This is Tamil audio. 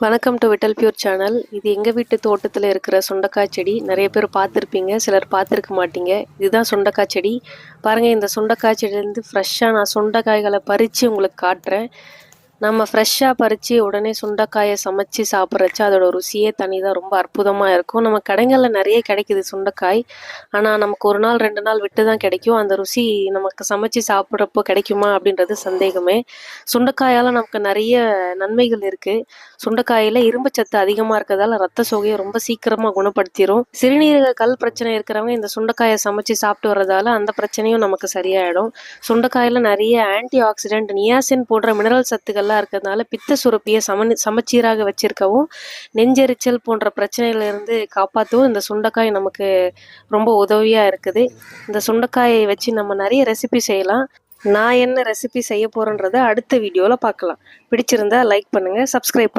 வணக்கம் டு விட்டல் பியூர் சேனல். இது எங்கள் வீட்டு தோட்டத்தில் இருக்கிற சுண்டக்காய் செடி. நிறைய பேர் பார்த்துருப்பீங்க. சிலர் பார்த்துருக்க மாட்டீங்க. இதுதான் சுண்டக்காய் செடி. பாருங்கள் இந்த சுண்டக்காய் செடியிலேருந்து ஃப்ரெஷ்ஷாக நான் சுண்டைக்காய்களை பறித்து உங்களுக்கு காட்டுறேன். நம்ம ஃப்ரெஷ்ஷாக பறித்து உடனே சுண்டைக்காயை சமைச்சு சாப்பிட்றச்சு அதோட ருசியே தனி தான் ரொம்ப அற்புதமாக இருக்கும். நம்ம கடைங்களில் நிறைய கிடைக்குது சுண்டைக்காய். ஆனால் நமக்கு ஒரு நாள் ரெண்டு நாள் விட்டு தான் கிடைக்கும். அந்த ருசி நமக்கு சமைச்சு சாப்பிட்றப்போ கிடைக்குமா அப்படின்றது சந்தேகமே. சுண்டைக்காயால் நமக்கு நிறைய நன்மைகள் இருக்குது சுண்டைக்காயில் இரும்புச்சத்து அதிகமாக இருக்கிறதால ரத்த சோகையை ரொம்ப சீக்கிரமாக குணப்படுத்திடும் சிறுநீரக கல் பிரச்சனை இருக்கிறவங்க இந்த சுண்டைக்காயை சமைச்சு சாப்பிட்டு வர்றதால அந்த பிரச்சனையும் நமக்கு சரியாயிடும். சுண்டைக்காயில் நிறைய ஆன்டி ஆக்சிடென்ட் நியாசின் போன்ற மினரல் சத்துக்கள்லாம் நல்லா இருக்கிறதுனால பித்த சுரப்பியை சம சமச்சீராக வச்சிருக்கவும் நெஞ்செரிச்சல் போன்ற பிரச்சனையிலிருந்து காப்பாற்றவும் இந்த சுண்டைக்காய் நமக்கு ரொம்ப உதவியாக இருக்குது. இந்த சுண்டைக்காயை வச்சு நம்ம நிறைய ரெசிபி செய்யலாம். நான் என்ன ரெசிபி செய்ய போகிறேன்றதை அடுத்த வீடியோவில் பார்க்கலாம். பிடிச்சிருந்தா லைக் பண்ணுங்கள் சப்ஸ்கிரைப்